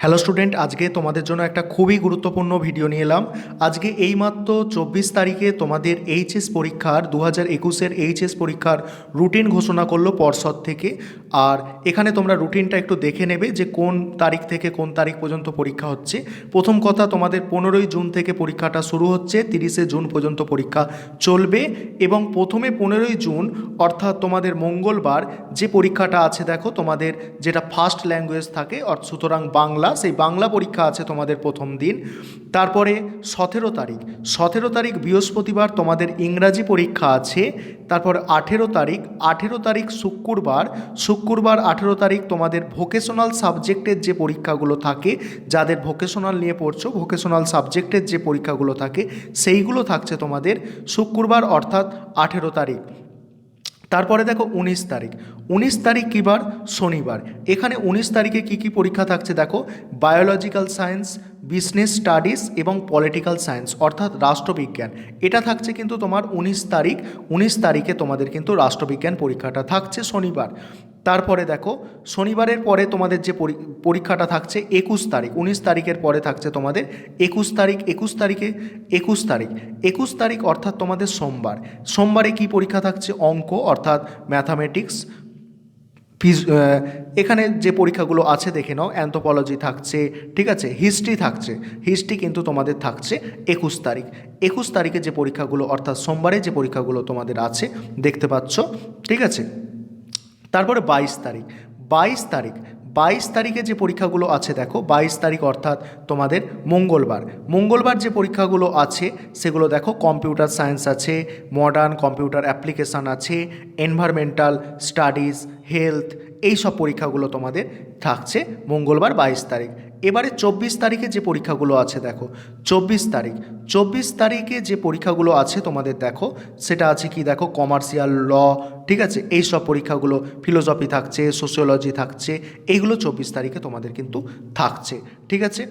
Hello student আজকে তোমাদের জন্য একটা খুবই গুরুত্বপূর্ণ ভিডিও নিয়ে এলাম। আজকে এইমাত্র চব্বিশ তারিখে তোমাদের এইচএস পরীক্ষার দু হাজার একুশের এইচএস পরীক্ষার রুটিন ঘোষণা করল পর্ষদ থেকে। আর এখানে তোমরা রুটিনটা একটু দেখে নেবে যে কোন তারিখ থেকে কোন তারিখ পর্যন্ত পরীক্ষা হচ্ছে। প্রথম কথা, তোমাদের পনেরোই জুন থেকে পরীক্ষাটা শুরু হচ্ছে, তিরিশে জুন পর্যন্ত পরীক্ষা চলবে। এবং প্রথমে পনেরোই জুন, অর্থাৎ তোমাদের মঙ্গলবার, যে পরীক্ষাটা আছে দেখো, তোমাদের যেটা ফার্স্ট ল্যাঙ্গুয়েজ থাকে সুতরাং বাংলা সেই বাংলা পরীক্ষা আছে তোমাদের প্রথম দিন। তারপরে সতেরো তারিখ। সতেরো তারিখ বৃহস্পতিবার তোমাদের ইংরাজি পরীক্ষা আছে। তারপর আঠেরো তারিখ। আঠেরো তারিখ শুক্রবার। শুক্রবার আঠেরো তারিখ তোমাদের ভোকেশনাল সাবজেক্টের যে পরীক্ষাগুলো থাকে, যাদের ভোকেশনাল নিয়ে পড়ছো ভোকেশনাল সাবজেক্টের যে পরীক্ষাগুলো থাকে, সেইগুলো থাকছে তোমাদের শুক্রবার অর্থাৎ আঠেরো তারিখ। তারপরে দেখো উনিশ তারিখ। উনিশ তারিখ কী বার শনিবার। এখানে উনিশ তারিখে কি কি পরীক্ষা থাকছে দেখো? বায়োলজিক্যাল সায়েন্স বিজনেস স্টাডিজ এবং পলিটিক্যাল সায়েন্স অর্থাৎ রাষ্ট্রবিজ্ঞান। এটা থাকছে কিন্তু তোমার উনিশ তারিখ। উনিশ তারিখে তোমাদের কিন্তু রাষ্ট্রবিজ্ঞান পরীক্ষাটা থাকছে শনিবার। তারপরে দেখো, শনিবারের পরে তোমাদের যে পরী- পরীক্ষাটা থাকছে একুশ তারিখ। উনিশ তারিখের পরে থাকছে তোমাদের একুশ তারিখ, একুশ তারিখে একুশ তারিখ। একুশ তারিখ অর্থাৎ তোমাদের সোমবার। সোমবারে কি পরীক্ষা থাকছে? অঙ্ক, অর্থাৎ ম্যাথামেটিক্স ফিজ এখানে যে পরীক্ষাগুলো আছে দেখে নাও অ্যান্থোপলজি থাকছে, ঠিক আছে? হিস্ট্রি থাকছে। হিস্ট্রি কিন্তু তোমাদের থাকছে একুশ তারিখ। একুশ তারিখে যে পরীক্ষাগুলো, অর্থাৎ সোমবারে যে পরীক্ষাগুলো তোমাদের আছে, দেখতে পাচ্ছ, ঠিক আছে? তারপরে বাইশ তারিখ। বাইশ তারিখ বাইশ তারিখে যে পরীক্ষাগুলো আছে, দেখো, বাইশ তারিখ অর্থাৎ তোমাদের মঙ্গলবার। মঙ্গলবার যে পরীক্ষাগুলো আছে, সেগুলো দেখো, কম্পিউটার সায়েন্স আছে, মডার্ন কম্পিউটার অ্যাপ্লিকেশান আছে, এনভায়রনমেন্টাল স্টাডিজ, হেলথ, এই সব পরীক্ষাগুলো তোমাদের থাকছে মঙ্গলবার বাইশ তারিখ। এবারে চব্বিশ তারিখে যে পরীক্ষাগুলো আছে, দেখো, চব্বিশ তারিখ। চব্বিশ তারিখে যে পরীক্ষাগুলো আছে তোমাদের দেখো, সেটা আছে কি দেখো কমার্শিয়াল ল ঠিক আছে? এই সব পরীক্ষাগুলো ফিলোসফি থাকছে সোশিওলজি থাকছে, এইগুলো চব্বিশ তারিখে তোমাদের কিন্তু থাকছে, ঠিক আছে?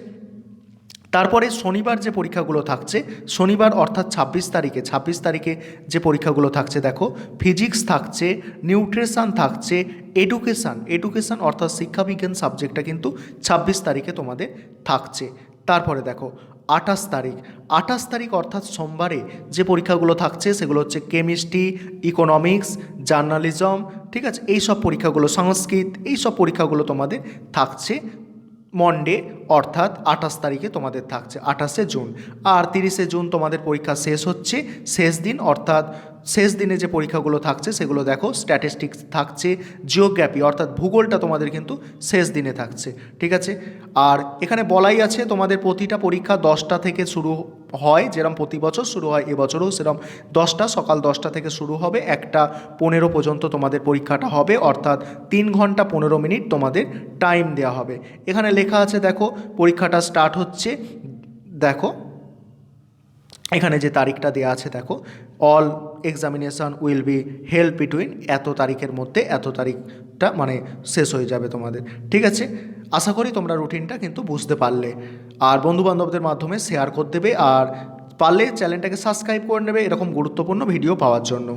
তারপরে শনিবার যে পরীক্ষাগুলো থাকছে, শনিবার অর্থাৎ ছাব্বিশ তারিখে ছাব্বিশ তারিখে যে পরীক্ষাগুলো থাকছে দেখো ফিজিক্স থাকছে নিউট্রিশন থাকছে এডুকেশান এডুকেশান অর্থাৎ শিক্ষাবিজ্ঞান সাবজেক্টটা কিন্তু ছাব্বিশ তারিখে তোমাদের থাকছে। তারপরে দেখো আঠাশ তারিখ। আঠাশ তারিখ অর্থাৎ সোমবারে যে পরীক্ষাগুলো থাকছে সেগুলো হচ্ছে কেমিস্ট্রি, ইকোনমিক্স, জার্নালিজম, ঠিক আছে? এই সব পরীক্ষাগুলো, সংস্কৃত এই সব পরীক্ষাগুলো তোমাদের থাকছে। মন্ডে, অর্থাৎ আঠাশ তারিখে তোমাদের থাকছে, আঠাশে জুন। আর তিরিশে জুন তোমাদের পরীক্ষা শেষ হচ্ছে, শেষ দিন, অর্থাৎ শেষ দিনে যে পরীক্ষাগুলো থাকছে, সেগুলো দেখো স্ট্যাটিস্টিক্স থাকছে জিওগ্রাফি অর্থাৎ ভূগোলটা তোমাদের কিন্তু শেষ দিনে থাকছে, ঠিক আছে? আর এখানে বলাই আছে তোমাদের প্রতিটা পরীক্ষা দশটা থেকে শুরু হয় যেরকম প্রতি বছর শুরু হয়, এবছরও সেরকম দশটা, সকাল দশটা থেকে শুরু হবে। একটা পনেরো পর্যন্ত তোমাদের পরীক্ষাটা হবে, অর্থাৎ তিন ঘণ্টা পনেরো মিনিট তোমাদের টাইম দেওয়া হবে। এখানে লেখা আছে, দেখো, পরীক্ষাটা স্টার্ট হচ্ছে, দেখো এখানে যে তারিখটা দেওয়া আছে, দেখো all examination will be help between এত তারিখের মধ্যে এত তারিখটা মানে শেষ হয়ে যাবে তোমাদের, ঠিক আছে? আশা করি তোমরা রুটিনটা কিন্তু বুঝতে পারলে। আর বন্ধুবান্ধবদের মাধ্যমে শেয়ার করে দেবে, আর পারলে চ্যানেলটাকে সাবস্ক্রাইব করে নেবে, এরকম গুরুত্বপূর্ণ ভিডিও পাওয়ার জন্য।